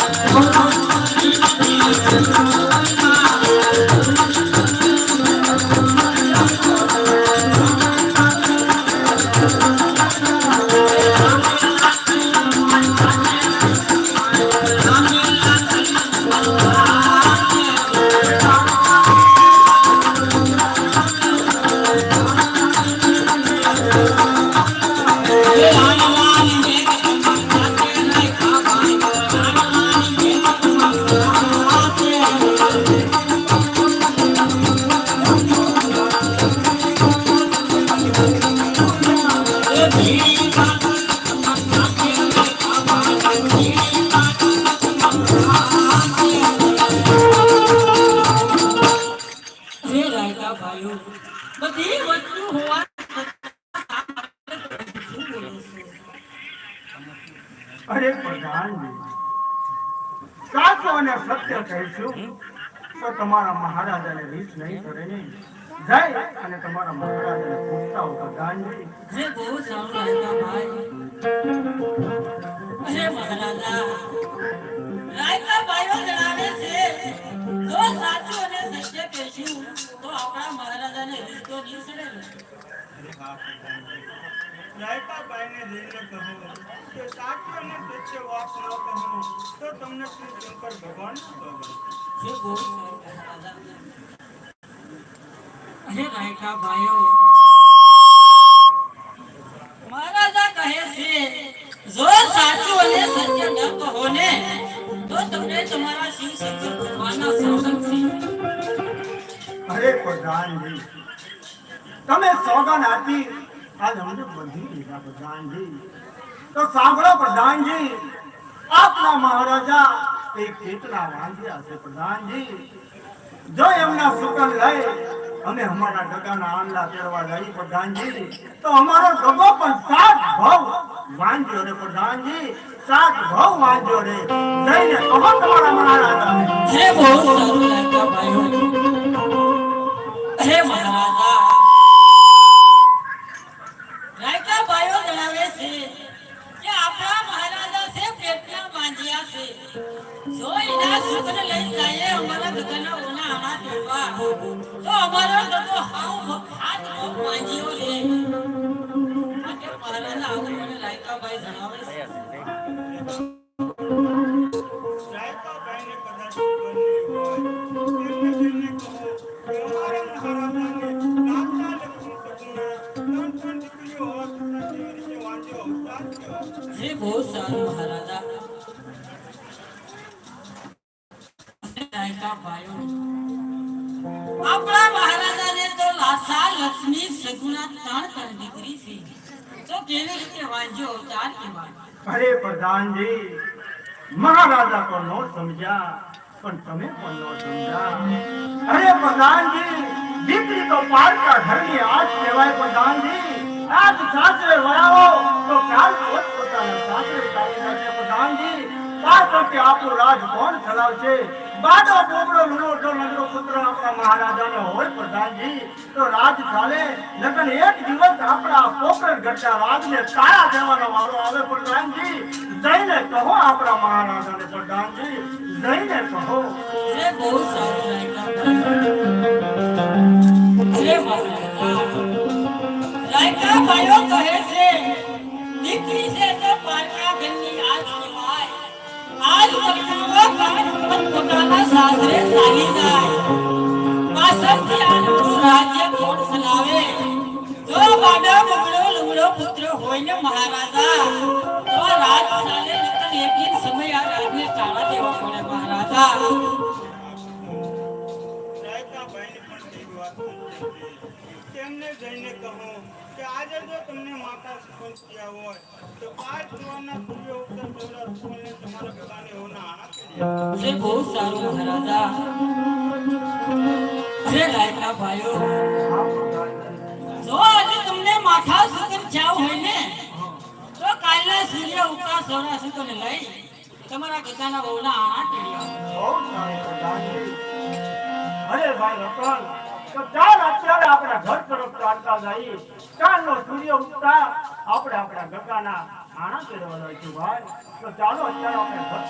હે અરે પ્રધાન સાચો અને સત્ય કહીશું. તો તમારા મહારાજાને રીસ નહીં કરે નહીં જાય અને તમારા મહારાજાને પૂછતા હો પ્રધાનજી જે બહુ સાંભળાય ભાઈ. અરે મહારાજા રાયકા ભાઈઓ જણાવે છે જો સાચું અને સત્ય કહેશું તો આપણા મહારાજાને રીતો નહીં સડે ને. રાયકાબાઈને જઈને કહો. કે સાચી અને સત્ય વાત ન કહો તો તમને શ્રી શંકર ભગવાન ભગવાન અરે રાયકા ભાઈઓ. મહારાજા કહે છે, જો સાચું અને સત્ય ન કહો તો તમને તમારા શિવ શંકર ભગવાનના શાસન છે. અરે પ્રધાનજી, તમે સોગન આપી આજ અમને બંધી દીધા પ્રધાનજી. તો સાંભળો પ્રધાનજી, આપના મહારાજા વાંધ્યા જો એમના સુકન લઈ, અમે અમારા ગગાના આંડા પ્રધાનજી. તો અમારો ગગો પણ સાત વાંધ્યો વાંધ્યો ભાઈઓ. જણાવે છે કે આપણા મહારાજા છે, પેટના બાંધ્યા છે. જો એના સુખને લઈ જાય અમારા ઓના આણા દેવા તો અમારો હાવ હાથ નો માટે આવું મને ભાઈ જણાવે છે કદાચ હોય. કહો મહારાજાને વાંચ્યો? બહુ સારું મહારાજા રાયકા ભાઈઓ આપણા મહારાજાને તો લાસા લક્ષ્મી સગુણા ત્રણ ત્રણ દીકરી છે. તો કેવી રીતે વાંચ્યો અવતાર કહેવાય? અરે પ્રધાનજી, મહારાજા પણ નો સમજ્યા, પણ તમે પણ નો સમજ્યા. અરે પ્રધાનજી, દીકરી તો પારકા ઘરની આજ કહેવાય પ્રધાનજી. આજ સાસરે વળાવો, તો કાલ પોત પોતાના સાસરે ચાલી જશે પ્રધાનજી. પાછળ કે આપણું રાજ કોણ ચલાવશે? બાડો બોબડો નગરો પુત્ર આપણા મહારાજાનો હોય પ્રધાનજી, તો રાજ ચાલે. લગન એક દિવસ આપણા પોકળ ઘટના રાજને તાળા દેવાનો વારો આવે પ્રધાનજી. જઈને કહો આપણા મહારાજાને પ્રધાનજી. જઈને કહો. જે દીકરી છે તો કહેવાય આજ કાળ પોતાના સાસરે ચાલી જાય પાછળથી આનું રાજ્ય કોણ ચલાવે જો બાડો બગડો લુગડો પુત્ર હોય ને મહારાજા તો રાજ તેમને જઈને કહો કે આજે જો તમને માતા સુખન થયા હોય તો પાંચ જુવાના સૂર્ય ઉત્તર પહેલા સૂર્યને તમારા ગળાને હોના આણા જે બહુ સારું મહારાજા. જે લાયકા ભાઈઓ. જો આજે તમને માથા સુકન જાવ હોય ને તો કાલના સૂર્ય ઉગતા સોના સુકન લઈ તમારા ગદાના બહુના આણા ટેડ્યા. અરે ભાઈ રતન તો આપણે ઘર તરફ ચાલતા જઈએ ચાલનો સૂર્ય ઉગતા આપણે આપણા ગગાના આણા પહેરવા જઈશું ભાઈ. તો ચાલો અત્યારે આપણે ઘર